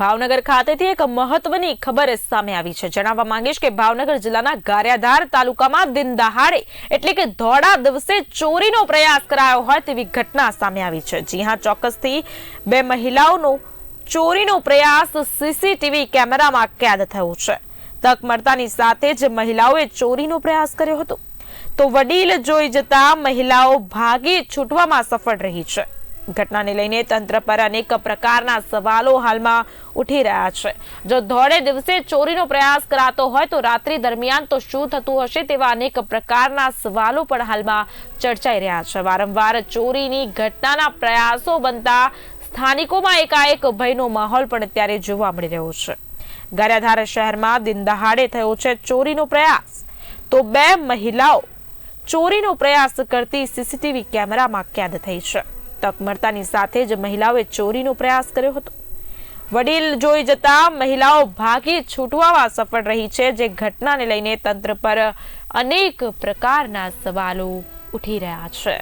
ભાવનગર ખાતેથી એક મહત્વની ખબર સામે આવી છે. જણાવવા માંગીશ કે ભાવનગર જિલ્લાના ગારિયાધાર તાલુકામાં દિન દહાડે એટલે કે ધોળા દિવસે ચોરીનો પ્રયાસ કરાયો હોય તેવી ઘટના સામે આવી છે. જી હા, ચોક્કસથી બે મહિલાઓનો ચોરીનો પ્રયાસ સીસીટીવી કેમેરામાં કેદ થયો છે. તક મળતાની સાથે જ મહિલાઓએ ચોરીનો પ્રયાસ કર્યો હતો. તો વડીલ જોઈ જતા મહિલાઓ ભાગી છૂટવામાં સફળ રહી છે. ઘટનાને લઈને તંત્ર પર અનેક પ્રકારના સવાલો હાલમાં ઉઠી રહ્યા છે. જો ધોળે દિવસે ચોરીનો પ્રયાસ કરાતો હોય તો રાત્રિ દરમિયાન તો શું થતું હશે તેવા અનેક પ્રકારના સવાલો પણ હાલમાં ચર્ચાઈ રહ્યા છે. વારંવાર ચોરીની ઘટનાના પ્રયાસો બનતા સ્થાનિકોમાં એકાએક ભયનો માહોલ પણ અત્યારે જોવા મળી રહ્યો છે. ગારિયાધાર શહેરમાં દિન દહાડે થયો છે ચોરીનો પ્રયાસ. તો બે મહિલાઓ ચોરીનો પ્રયાસ કરતી સીસીટીવી કેમેરામાં કેદ થઈ છે. તક મળતાની સાથે જ મહિલાઓએ ચોરીનો પ્રયાસ કર્યો હતો. વડીલ જોઈ જતા મહિલાઓ ભાગી છૂટવામાં સફળ રહી છે, જે ઘટનાને લઈને તંત્ર પર અનેક પ્રકારના સવાલો ઉઠી રહ્યા છે.